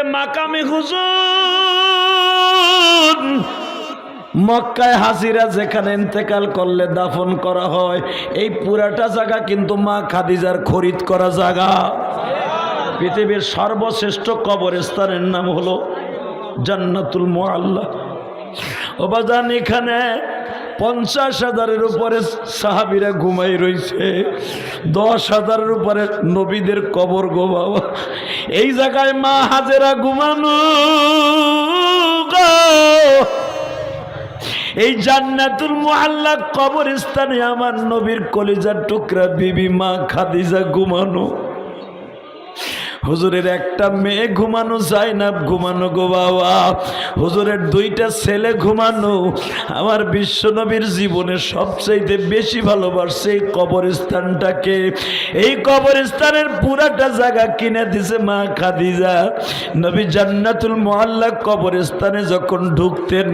যে মাকামে হুজুর, মক্কায় হাসিরা যেখানে ইন্তেকাল করলে দাফন করা হয়, এই পুরাটা জায়গা কিন্তু মা খাদিজার খরিদ করা জায়গা। পৃথিবীর সর্বশ্রেষ্ঠ কবরস্থানের নাম হলো জান্নাতুল মোয়াল্লা ওবাজান এখানে পঞ্চাশ হাজারের উপরে সাহাবিরা ঘুমাই রইছে। দশ হাজারের উপরে নবীদের কবর গো বাবা। এই জায়গায় মা হাজেরা ঘুমানো। এই জান্নাতুল মুআল্লা কবরস্থানে আমার নবীর কলিজার টুকরা বিবি মা খাদিজা ঘুমানো। হুজুরের একটা মেয়ে ঘুমানো যায় না। ঘুমানো গো বাবা। হুজুরের দুইটা ছেলে ঘুমানো। আমার বিশ্বনবীর জীবনে সবচাইতে বেশি ভালোবাসছে এই কবরস্থানটাকে। এই কবরস্থানের পুরাটা জায়গা কিনে দিছে মা খাদিজা। নবী জান্নাতুল মোহাল্লা কবরস্থানে যখন ঢুকতেন,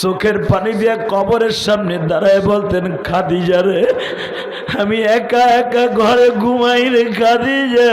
চোখের পানি দিয়া কবরের সামনে দাঁড়ায় বলতেন, খাদিজা রে, আমি একা একা ঘরে ঘুমাই রে খাদিজা।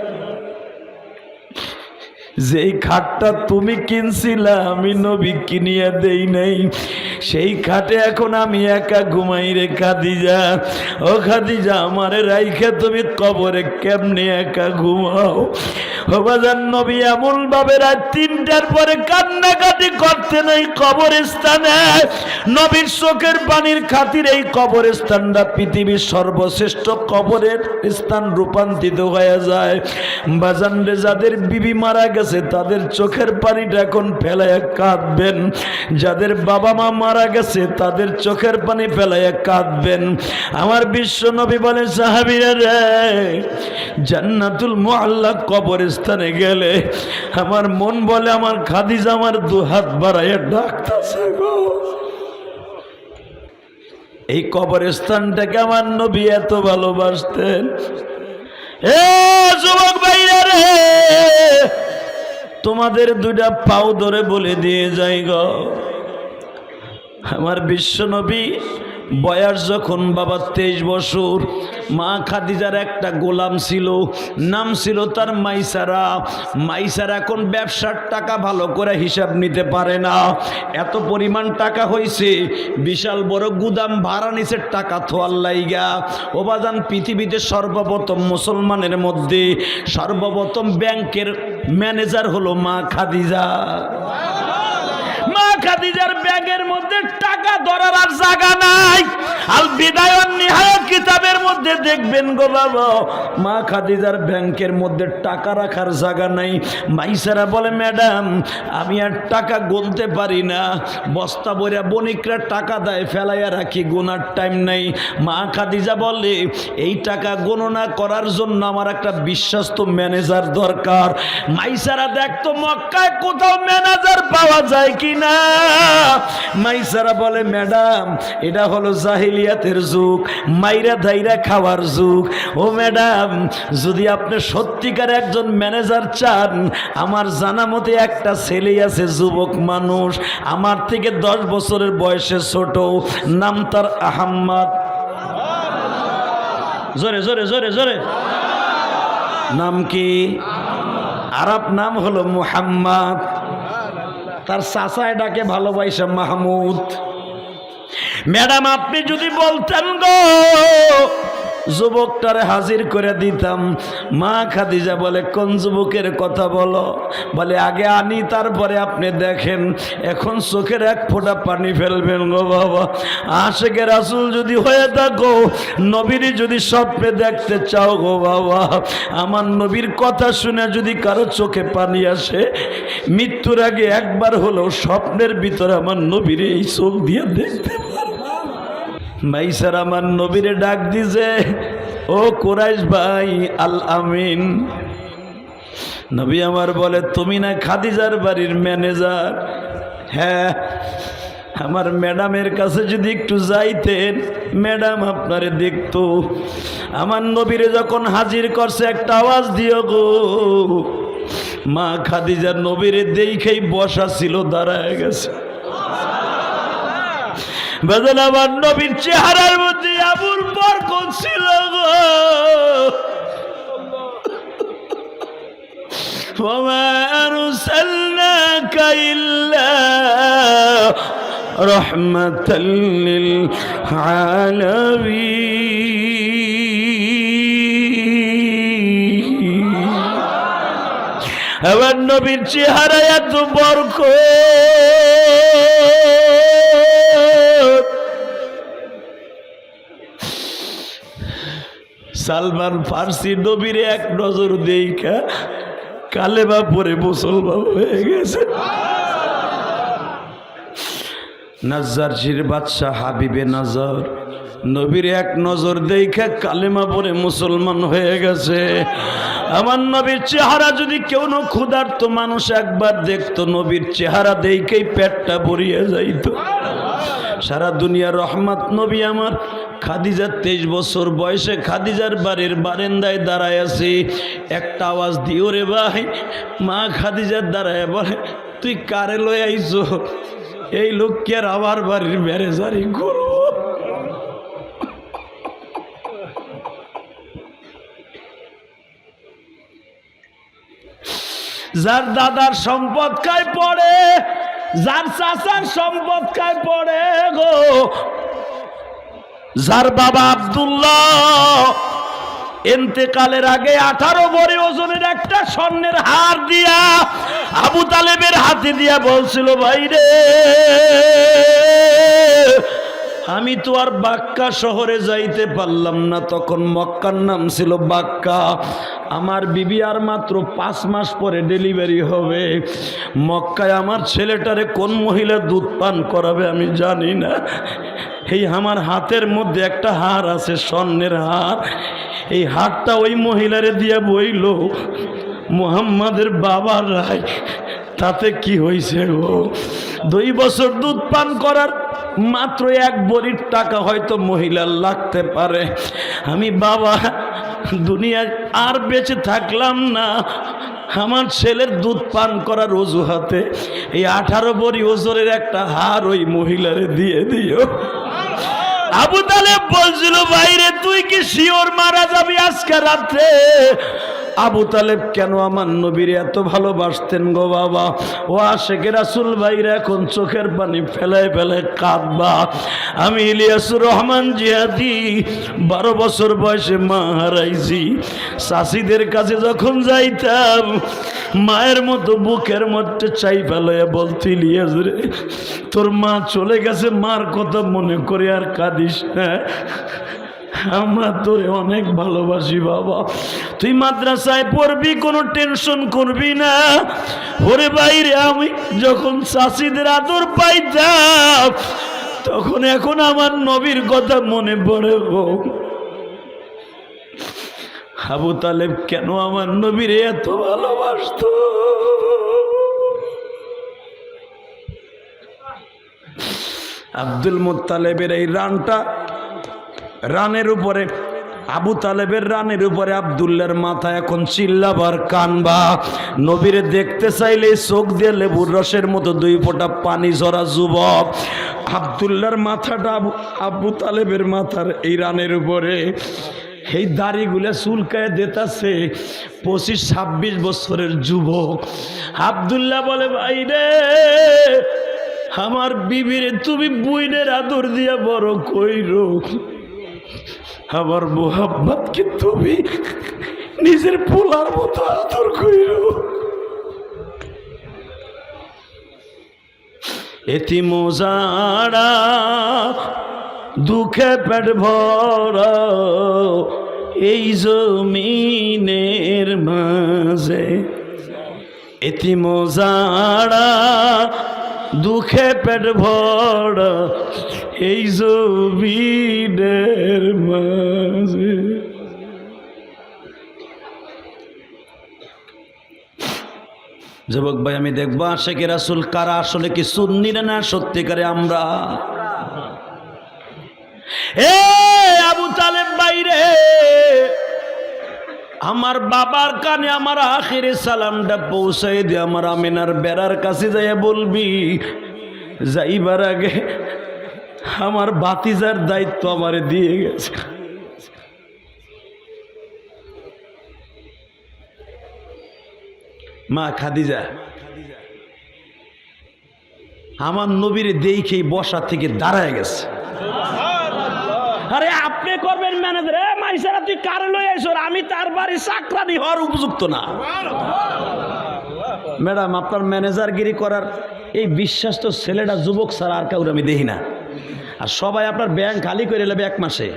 যেই খাটটা তুমি কিনছিলা, আমি নবী কিনিয়া দেই নাই। সেই খাটে এখন আমি একা ঘুমাই রে খাদিজা। ও খাদিজা, আমারে রাইখে তুমি কবরে কেমনে একা ঘুমাও? ও বাজার নবী এমন ভাবে রাত তিনটার পরে কান্নাকাটি করতে নাই কবরস্থানে। নবীর চোখের পানির খাতির এই কবরস্থানটা পৃথিবীর সর্বশ্রেষ্ঠ কবরের স্থান রূপান্তরিত হয়ে যায়। বাজান রে, যাদের বিবি মারা গেছে তাদের চোখের পানিটা এখন ফেলায় কাঁদবেন। যাদের বাবা মা মারা গেছে, তাদের চোখের পানি ফেলায় কাঁদবেন। আমার বিশ্ব নবী বলে সাহাবিরা রে, জান্নাতুল মোহাল্লা কবরস্থানে গেলে আমার মন বলে আমার খাদিজা আমার দু হাত বাড়াইয়া ডাকতেছে গো। এই কবরস্থানটাকে আমার নবী এত ভালোবাসতেন। এ যুবক ভাইরা রে তোমাদের দুইটা পাও ধরে বলে দিয়ে যাই গো। আমার বিশ্ব নবী বয়স যখন বাবা তেইশ বছর, মা খাদিজার একটা গোলাম ছিল, নাম ছিল তার মাইসারা। মাইসারা এখন ব্যবসার টাকা ভালো করে হিসাব নিতে পারে না। এত পরিমাণ টাকা হয়েছে বিশাল বড় গুদাম ভাড়া নিচে টাকা থোয়ার লাইগা। ওবাদান পৃথিবীতে সর্বপ্রথম মুসলমানের মধ্যে সর্বপ্রথম ব্যাংকের ম্যানেজার হলো মা খাদিজা। খাদিজার ব্যাগের মধ্যে টাকা ধরার আর জায়গা নাই। আল বিদায়ন নিহায়ত কিতাবের মধ্যে দেখবেন গো বাবা, মা খাদিজার ব্যাংকের মধ্যে টাকা রাখার জায়গা নাই। মাইসারা বলে, ম্যাডাম, আমি আর টাকা গুনতে পারি না। বস্তা বইরা বণিকরা টাকা দেয়, ফেলাইয়া রাখি, গোনার টাইম নাই। মা খাদিজা বলে, এই টাকা গণনা করার জন্য আমার একটা বিশ্বস্ত ম্যানেজার দরকার। মাইসারা দেখতো মক্কায় কোথাও ম্যানেজার পাওয়া যায় কি না মাইসারা বলে, ম্যাডাম, এটা হলো জাহিলিয়াতের যুগ, মাইরা ধাইরা খাওয়ার যুগ। ও ম্যাডাম, যদি আপনি সত্যিকার একজন ম্যানেজার চান, আমার জানা মতে একটা ছেলে আছে যুবক মানুষ। আমার থেকে দশ বছরের বয়সে ছোট, নাম তার আহাম্মদ। জোরে জোরে জোরে জোরে। নাম কি? আরব নাম হলো মুহাম্মদ। তার চাচায় এটাকে ভালোবাসা মাহমুদ। ম্যাডাম আপনি যদি বলতেন গো যুবকটারে হাজির করে দিতাম। মা খাদিজা বলে, কোন যুবকের কথা বলো? বলে, আগে আনি, তারপরে আপনি দেখেন। এখন চোখের এক ফোঁটা পানি ফেলবেন গো বাবা। আশেকের আসল যদি হয়ে থাকো, নবীর যদি স্বপ্নে দেখতে চাও গো বাবা। আমার নবীর কথা শুনে যদি কারও চোখে পানি আসে, মৃত্যুর আগে একবার হলেও স্বপ্নের ভিতরে আমার নবীর এই চোখ দিয়ে দেখতে মাইসার আমার নবীরে ডাক দিছে, ও কোরাইশ ভাই, আল আমিন। নবী আমার বলে, তুমি না খাদিজার বাড়ির ম্যানেজার? হ্যাঁ আমার ম্যাডামের কাছে যদি একটু যাইতেন, ম্যাডাম আপনারে দেখতো। আমার নবীরে যখন হাজির করছে, একটা আওয়াজ দিও গো। মা খাদিজার নবীরে দেখেই বসা ছিল, দাঁড়ায় গেছে। বেদন আমার নবীর চেহারার মধ্যে আবুর বরকত ছিল গো وما أرسلناك إلا رحمة للعالمين আমার নবীর চেহারা এত বরক সালমান ফার্সি নবীর এক নজর দেখা কালেমা পরে মুসলমান হয়ে গেছে। নাজ্জার জির বাদশাহ হাবিবে নাজার নবীর এক নজর দেখা কালেমা পরে মুসলমান হয়ে গেছে। আমার নবীর চেহারা যদি কেউ না ক্ষুধার্ত মানুষ একবার দেখতো, নবীর চেহারা দেখেই পেটটা ভরিয়ে যাইত। সারা দুনিয়ার রহমত নবী আমার। খাদিজার তেইশ বছর বয়সে খাদিজার বাড়ির বারেন্দায় দাঁড়ায় আছে। একটা আওয়াজ দিও রে ভাই। মা খাদিজার দাঁড়ায় বলে, তুই কারে লয়ে আইছো? এই লোককে আর আমার বাড়ির ম্যারেজারি করব যার দাদার সম্পদ খায় পড়ে, যার চাচার সম্পদ খায় পড়ে গো যার বাবা আব্দুল্লাহ। এন্তেকালের আগে আঠারো বড়ি ওজনের একটা স্বর্ণের হার দিয়া আবু তালেবের হাতে দিয়া বলছিল ভাইরে আমি তো আর বাক্কা শহরে যাইতে পারলাম না। তখন মক্কার নাম ছিল বাক্কা। আমার বিবি আর মাত্র পাঁচ মাস পরে ডেলিভারি হবে। মক্কায় আমার ছেলেটারে কোন মহিলা দুধ পান করাবে আমি জানি না। এই আমার হাতের মধ্যে একটা হার আছে, স্বর্ণের হার। এই হারটা ওই মহিলারে দিয়ে বইল, মুহাম্মাদের বাবার রায়। তাতে কি হয়েছে গো? দুই বছর দুধ পান করার মাত্র এক বড়ির টাকা হয়তো মহিলার লাগতে পারে। আমি বাবা, দুনিয়ায় আর বেঁচে থাকলাম না। আমার ছেলের দুধ পান করার অজুহাতে এই আঠারো বড়ি ওজনের একটা হার ওই মহিলারে দিয়ে দিও। আবু তালেব বলছিল বাইরে তুই কি শিওর মারা যাবি আজকে রাত্রে? আবু তালেব, কেন আমার নবীর এত ভালোবাসতেন গো বাবা? ও আশেখ রাসুল ভাইরা এখন চোখের পানি ফেলায় ফেলায় কাঁদবা। আমি ইলিয়াসুর রহমান জিয়াদি, বারো বছর বয়সে মা হারাইছি। চাষিদের কাছে যখন যাইতাম মায়ের মতো, বুকের মধ্যে চাই ফেলাইয়া বলতে ইলিয়াস রে, তোর মা চলে গেছে, মার কথা মনে করে আর কাঁদিস হ্যাঁ আমরা তোরে অনেক ভালোবাসি বাবা। তুই মাদ্রাসায় পড়বি, কোনো টেনশন করবি না। ওরে বাইরে, আমি যখন চাষিদের আদর পাইতাম, তখন এখন আমার নবীর কথা মনে পড়ে গো আবু তালেব কেন আমার নবীর এত ভালোবাসতো? আব্দুল মোত্তালেবের এই রানটা রানের উপরে, আবু তালেবের রানের উপরে আবদুল্লার মাথা এখন চিল্লাবার কানবা। নবীরে দেখতে চাইলে চোখ দিয়ে লেবুর রসের মতো দুই ফোঁটা পানি ঝরা যুবক। আবদুল্লার মাথাটা আবু আবু তালেবের মাথার এই রানের উপরে। এই দাড়িগুলা চুলকায় দেতাছে পঁচিশ, ছাব্বিশ বছরের যুবক। আবদুল্লাহ বলে, ভাই রে, আমার বিবিরে তুমি বুইনের আদর দিয়া বড় কইরো। আমার মোহাম্মদকে তুমি নিজের পোলার মতো আদর কইর। এটি মোজাড়া দুঃখে পেট ভরা এই জমিনের মাঝে এটি মজাড়া দুঃখে পেট ভরা এই জমিনের মাঝে। যুবক ভাই, আমি দেখব আশেকে রাসুল কারা? আসলে কি সুন্নিরা না সত্যিকারে আমরা? এ আবু তালেব বাইরে। আমার বাবার কানে আমার আখিরে সালামটা পৌঁছাই দে আমার আমিনার বেড়ার কাছে যাইয়া বলবি, যাইবার আগে আমার বাতিজার দায়িত্ব আমারে দিয়ে গেছে। মা খাদিজা, আমার নবীর দেখেই বসা থেকে দাঁড়ায় গেছে। আরে আপনি করবেন ম্যানেজার এ মাইসারা, তুই কারে লই আইসর আমি তার বাড়ি চাকরানি হওয়ার উপযুক্ত না। ম্যাডাম, আপনার ম্যানেজারগিরি করার এই বিশ্বাস তো ছেলেটা, যুবক ছাড়া আর কাউর আমি দেখি না। আর সবাই আপনার ব্যাংক খালি করে নেবে এক মাসে।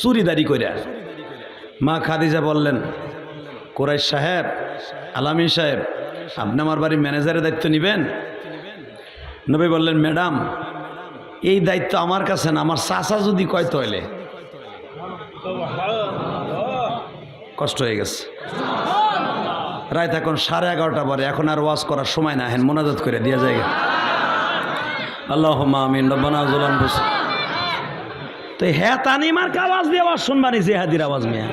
চুরিদারি করে মা খাদিজা বললেন কোরাই সাহেব আলামী সাহেব, আপনি আমার বাড়ির ম্যানেজারের দায়িত্ব নেবেন? নবী বললেন, ম্যাডাম এই দায়িত্ব আমার কাছে না, আমার চাচা যদি কয় তৈলে কষ্ট হয়ে গেছে। রাত এখন সাড়ে এগারোটা পরে এখন আর ওয়াজ করার সময় না, হেন মোনাজাত করে দিয়ে যায়। আল্লাহ আমিন, রব্বানা জুলান বস তো হ্যাঁ তানিমার আওয়াজ দিয়ে আওয়াজ শুনবানি জেহাদির আওয়াজ মিয়া।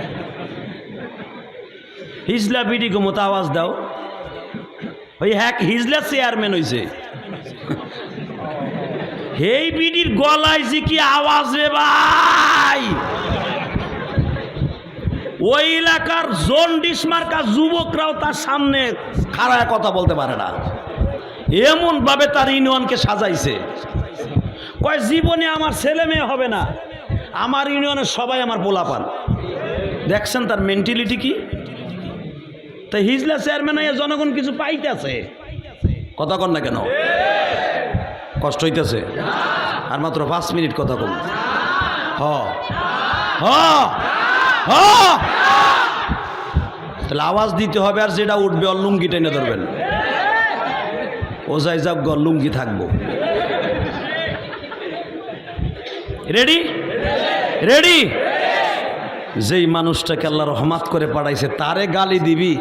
হিজলা বিডি মতো আওয়াজ দাও। ওই হ্যাক হিজলা চেয়ারম্যান হইছে। এই বিডির গলায় যে কি আওয়াজ রে ভাই? ওই এলাকার জন্ডিস মার্কা যুবকরাও তার সামনে খাড়ায় কথা বলতে পারে না। এমন ভাবে তার ইউনিয়নকে সাজাইছে। কয়, জীবনে আমার ছেলে মেয়ে হবে না। আমার ইউনিয়নের সবাই আমার পোলাপান। দেখছেন তার মেন্টালিটি কি? তাই হিজলা চেয়ারম্যান জনগণ কিছু পাইতেছে। কথা কন না কেন? কষ্ট হইতেছে। আর মাত্র পাঁচ মিনিট কথা কম। হ। তাহলে আওয়াজ দিতে হবে আর যেটা উঠবে ওর লুঙ্গি টেনে ধরবেন। ও যাই যাক গ লুঙ্গি থাকব। রেডি রেডি যেই মানুষটাকে আল্লাহ রহমাত করে পাঠাইছে, তারে গালি দিবি।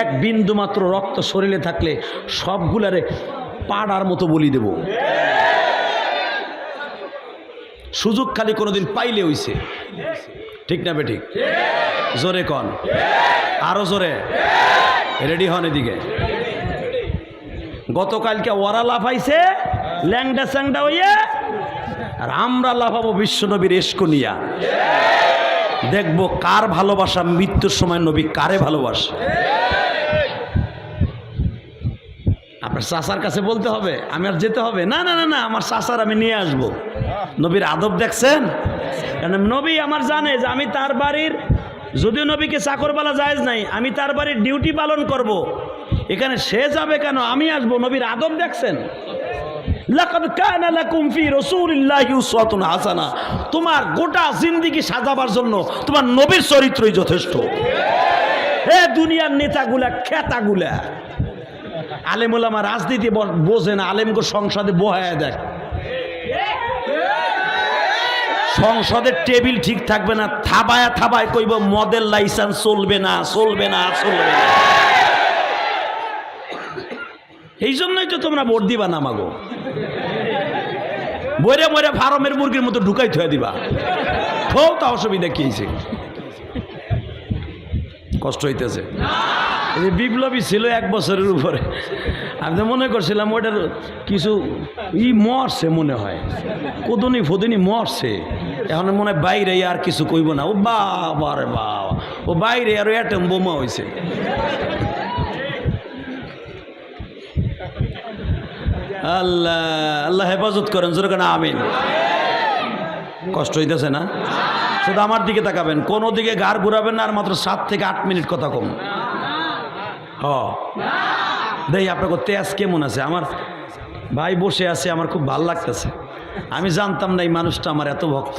এক বিন্দু মাত্র রক্ত শরীরে থাকলে সবগুলারে পাড়ার মতো বলি দেব। সুযোগ খালি কোনোদিন পাইলে হইছে। ঠিক না বেঠিক? জোরে কন। আরও জোরে। রেডি হন এদিকে। গতকালকে ওরা লাফাইছে, ল্যাংডা স্যাংডা হইয়ে, আর আমরা লাফাবো বিশ্বনবীর এসকো নিয়া। দেখব কার ভালোবাসা মৃত্যুর সময় নবী কারে ভালোবাসে। আপনার চাচার কাছে বলতে হবে, আমি আর যেতে হবে? না না না না, আমার চাচার আমি নিয়ে আসব। নবীর আদব দেখছেন? নবী আমার জানে যে আমি তার বাড়ির, যদিও নবীকে চাকর বলা যায় নাই, আমি তার বাড়ির ডিউটি পালন করব। এখানে সে যাবে কেন? আমি আসব। নবীর আদব দেখছেন? হাসানা। তোমার গোটা জিন্দেগি সাজাবার জন্য তোমার নবীর চরিত্রই যথেষ্ট। হে দুনিয়ার নেতাগুলা, খেতাগুলা। আলেমুলামা রাজনীতি বোঝে না, আলেমগো সংসদে বহায় দেখ সংসদের টেবিল ঠিক থাকবে না, থাবায় থাবায় কইব, মদের লাইসেন্স চলবে না চলবে না চলবে না। এই জন্যই তো তোমরা ভোট দিবা না মাগো বইরে মরে ফার্মের মুরগির মতো ঢুকাই থুয়ে দিবা। থো তা অসুবিধা কি হয়েছে কষ্ট হইতেছে। বিপ্লবী ছিল এক বছরের উপরে। আমি তো মনে করছিলাম ওটার কিছু ই মরছে মনে হয়। কদনি ফদনি মরছে। এখন মনে হয় বাইরে আর কিছু কইব না। ও বাবা রে বাবা। ও বাইরে আর অ্যাটম বোমা হয়েছে আল্লাহ আল্লাহ হেফাজত করেন, জোরে কেন, আমিন। কষ্ট হইতেছে না? শুধু আমার দিকে তাকাবেন। কোন দিকে গার ঘুরাবেন না, আর মাত্র সাত থেকে আট মিনিট কথা কম। হ। দেই আপনাকে তেজ কেমন আছে? আমার ভাই বসে আছে, আমার খুব ভালো লাগতেছে। আমি জানতাম না এই মানুষটা আমার এত ভক্ত।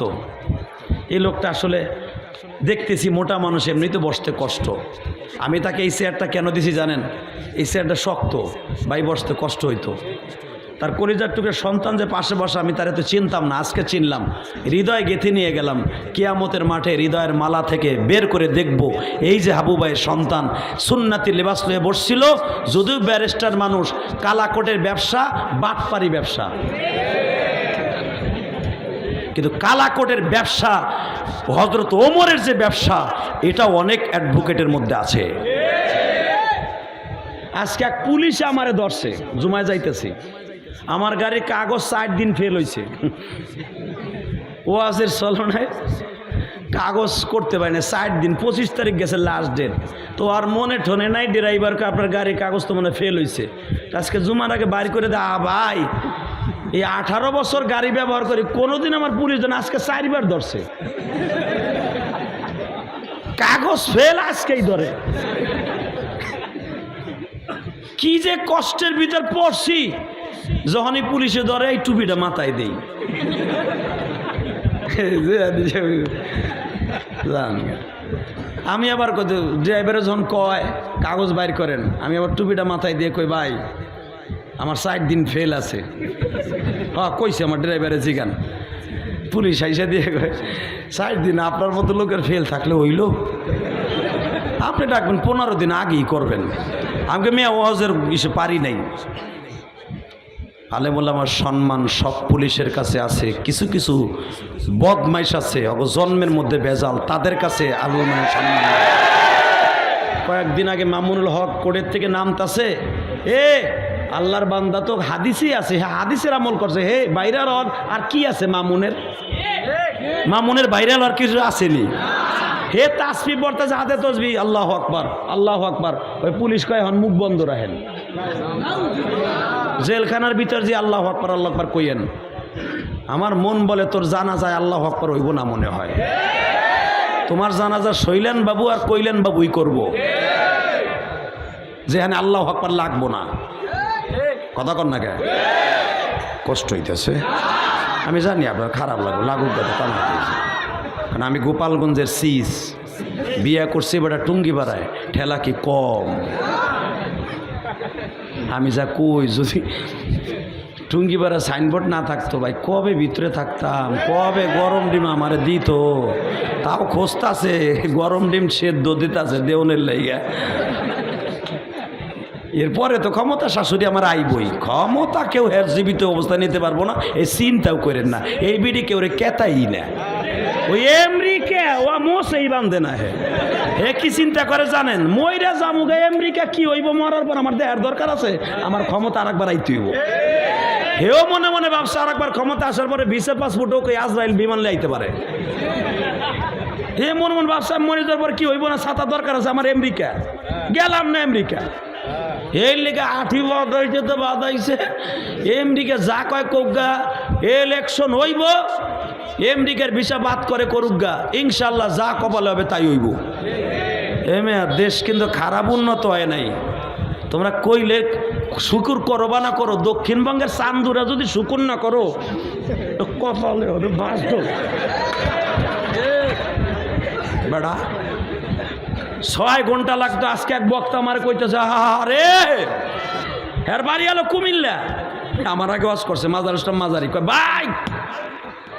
এই লোকটা আসলে দেখতেছি মোটা মানুষ এমনিতে বসতে কষ্ট। আমি তাকে এই চেয়ারটা কেন দিছি জানেন? এই চেয়ারটা শক্ত, ভাই বসতে কষ্ট হইতো। তার কলিজার টুকের সন্তান যে পাশে বসে, আমি তার এত চিনতাম না, আজকে চিনলাম। হৃদয় গেঁথে নিয়ে গেলাম। কিয়ামতের মাঠে হৃদয়ের মালা থেকে বের করে দেখব এই যে হাবু ভাইয়ের সন্তান। সুন্নাতি লেবাস হয়ে বসছিল, যদিও ব্যারিস্টার মানুষ, কালাকোটের ব্যবসা, বাটপারি ব্যবসা। কিন্তু কালাকোটের ব্যবসা হজরত ওমরের যে ব্যবসা এটা অনেক অ্যাডভোকেটের মধ্যে আছে। আজকে এক পুলিশে আমারে ধরছে, জুমায় যাইতেছি। আমার গাড়ির কাগজ চার দিন ফেল হয়েছে ওয়াজের চলনায় কাগজ করতে পারি না ষাট দিন, পঁচিশ তারিখ গেছে লাস্ট ডেট তো আর মনে ঠনে নাই ড্রাইভারকে আপনার গাড়ির কাগজ তো মনে ফেল হয়েছে আজকে জুমার আগে বাড়ি করে দেয় ভাই, এই আঠারো বছর গাড়ি ব্যবহার করি কোনোদিন আমার পুলিশ জন আজকে চারবার ধরছে। কাগজ ফেল আজকেই ধরে। কি যে কষ্টের ভিতর পড়ছি। যখনই পুলিশে ধরে, এই টুপিটা মাথায় দেই। আমি আবার কত ড্রাইভারে যখন কয়, কাগজ বাইর করেন, আমি আবার টুপিটা মাথায় দিয়ে কই, ভাই, আমার ষাট দিন ফেল আছে। হ্যাঁ কইছে আমার ড্রাইভারে, জিগান। পুলিশ আইসা দিয়ে কয়, ষাট দিন আপনার মতো লোকের ফেল থাকলে হইল। আপনি ডাকবেন, পনেরো দিন আগেই করবেন। আমাকে মেয়ে ওয়াজের পারি নাই। আলে বললাম আমার সম্মান সব পুলিশের কাছে আছে, কিছু কিছু বদমাইশ আছে, অগ জন্মের মধ্যে ভেজাল তাদের কাছে মানে সম্মান কয়েকদিন আগে মামুনুল হক কোর্টের থেকে নামতাছে, এ, আল্লাহর বান্দা তো হাদিসই আছে হ্যাঁ হাদিসের আমল করছে, হে বাইরের আর কি আছে মামুনের? মামুনের বাইরের আর কিছু আসেনি। হে তাসবি বর্তাছে হাতে তসবি আল্লাহ আকবার আল্লাহ আকবার। ওই পুলিশ কয়, হন, মুখ বন্ধ রাখেন। জেলখানার ভিতর যে আল্লাহ আকবর আল্লাহ আকবর কইয়েন, আমার মন বলে তোর জানা যায় আল্লাহ আকবর হইব না মনে হয়। তোমার জানাজা শৈলেন বাবু আর কইলেন বাবুই করব। যেখানে আল্লাহ আকবর লাগবো না। কথা কর না কে? কষ্ট হইতেছে। আমি জানি আপনার খারাপ লাগবে, লাগুক কথা তা না আমি গোপালগঞ্জের সিস। বিয়া করছি বেটা টুঙ্গি বাড়ায়। ঠেলা কি কম? আমি যা কই, যদি টুঙ্গিপাড়া সাইনবোর্ড না থাকতো ভাই, কবে ভিতরে থাকতাম? কবে গরম ডিম আমারে দিত? তাও খোঁজতাছে, গরম ডিম সেদ্ধ দিতাছে দেওনের লাইগা। এরপরে তো ক্ষমতা শাশুড়ি আমার আইবই। ক্ষমতা কেউ হের জীবিত অবস্থা নিতে পারব না, এই চিন্তাও করেন না। এই বিড়ি কেউ রে কেতাই না। ওই এমরিকা ও মোসেই বান্ধে না হে। হে কি চিন্তা করে জানেন? মইরা জামুগা আমেরিকা কি হইব? মরার পর আমার দেহের দরকার আছে, আমার ক্ষমতা আরেকবার আইতে হইব। হেও মনে মনে ভাবছে আরেকবার ক্ষমতা আসার পরে ভিসা পাসপোর্ট ওকে আজরাইল বিমান লাইতে পারে। হে মনে মনে ভাবছে মরে যাওয়ার পর কি হইব না, ছাতা দরকার আছে আমার আমেরিকা। গেলাম না আমেরিকা। এই লেগে আঠি বাদাইছে তো বাদাইছে আমেরিকা যা কয় কোগা ইলেকশন হইব। আমেরিকার ভিসা বাদ করে করুক গা ইনশাল্লাহ যা কপালে হবে তাই হইব। এমে দেশ কিন্তু খারাপ উন্নত হয় নাই। তোমরা কইলে শুকুর করো বা না করো, দক্ষিণবঙ্গের চান্দুরা যদি শুকুর না করো, কপালে হবে বেড়া, ছয় ঘণ্টা লাগতো, আজকে এক বক্তা আমার কইতেছে আরে এর বাড়ি এলো কুমিল্লা। আমার আগে ওয়াজ করছে, মাজার মাজারি। কয়, ভাই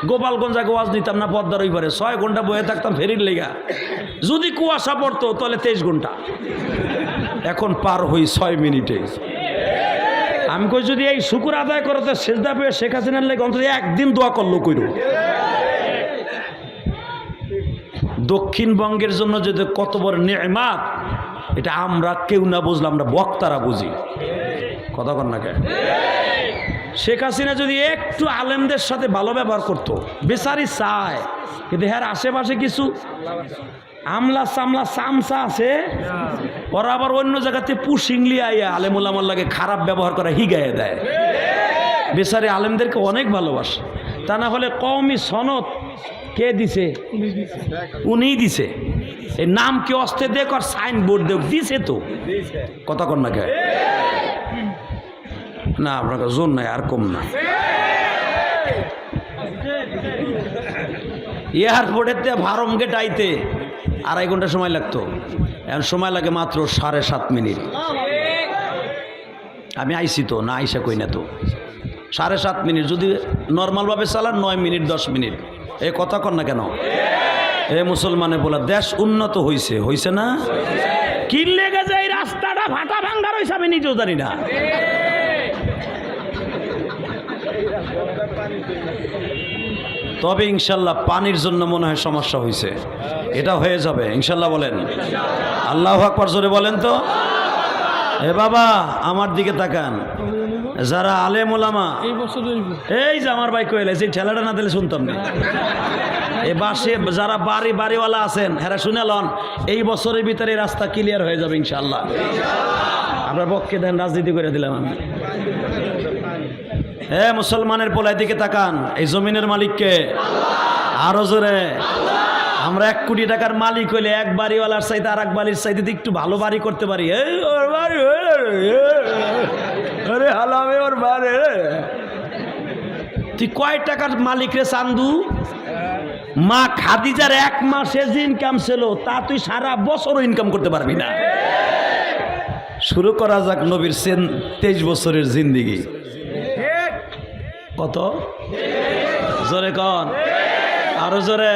গোপালগঞ্জ আগে ওয়াজ নিতাম না, পদ্মার ওই ছয় ঘণ্টা বয়ে থাকতাম ফেরির লেগা। যদি কুয়াশা পড়তো, তাহলে তেইশ ঘণ্টা। এখন পার হই ছয় মিনিটে। আমি কই, যদি এই শুকুর আদায় করতে সেজদা পেয়ে শেখ হাসিনার লেগে অন্তত একদিন দোয়া করল কইরো। দক্ষিণবঙ্গের জন্য যদি কত বড় নেমাত এটা আমরা কেউ না বুঝলাম আমরা বক্তারা বুঝি। কথা কর না কে? শেখ হাসিনা যদি একটু আলেমদের সাথে ভালো ব্যবহার করতো, বেচারি চায়। কিন্তু হ্যাঁ আশেপাশে কিছু আমলা সামলা সামসা আছে, ওরা আবার অন্য জায়গাতে পুশিংলি আইয়া আলেমুল্লামার লাগে খারাপ ব্যবহার করা হিগায় দেয়। বেচারি আলেমদেরকে অনেক ভালোবাসে। তা না হলে কমই সনদ কে দিছে? উনি দিছে। এই নাম কে অস্তে দেখ আর সাইন বোর্ড দেখ, দিছে তো। কথা কন না আপনার জোর নাই, আর কম না। এয়ারপোর্টের থেকে ভারম গেট আইতে আড়াই ঘণ্টা সময় লাগতো। এখন সময় লাগে মাত্র সাড়ে সাত মিনিট। আমি আইসি তো, না আইসা কই না তো। সাড়ে সাত মিনিট, যদি নর্মালভাবে চালান, নয় মিনিট, দশ মিনিট। এ কথা কর না কেন? এ মুসলমানে বলা, দেশ উন্নত হইছে। হইছে না? কিনলে যায় এই রাস্তাটা ফাটা ভাঙ্গা রয়েছে, আমি নিজেও জানি না। তবে ইনশাল্লাহ পানির জন্য মনে হয় সমস্যা হয়েছে এটা হয়ে যাবে ইনশাল্লাহ বলেন। আল্লাহ আকবর জোরে বলেন তো। এ বাবা আমার দিকে তাকান। যারা আলেম ওলামা এই যে আমার ভাই কইলে সেই ঠেলাটা না দিলে শুনতাম না। এ বাসে যারা বাড়ি বাড়িওয়ালা আছেন হ্যাঁ শুনে লন এই বছরের ভিতরে রাস্তা ক্লিয়ার হয়ে যাবে ইনশাল্লাহ। আপনার পক্ষে দেন, রাজনীতি করে দিলাম আমি। হে মুসলমানের পোলায় দিকে তাকান, এই জমিনের মালিককে। আরও জোরে। আমরা এক কোটি টাকার মালিক হইলে এক বাড়িওয়ালার চাইতে আর এক বাড়ির চাইতে একটু ভালো বাড়ি করতে পারি। ওর তুই কয় টাকার মালিক রে চান্দু? মা খাদিজার এক মাসের যে ইনকাম ছিল, তা তুই সারা বছরও ইনকাম করতে পারবি না। শুরু করা যাক নবীর সেন তেইশ বছরের জিন্দিগি। কত? জোরে কন। আরও জোরে।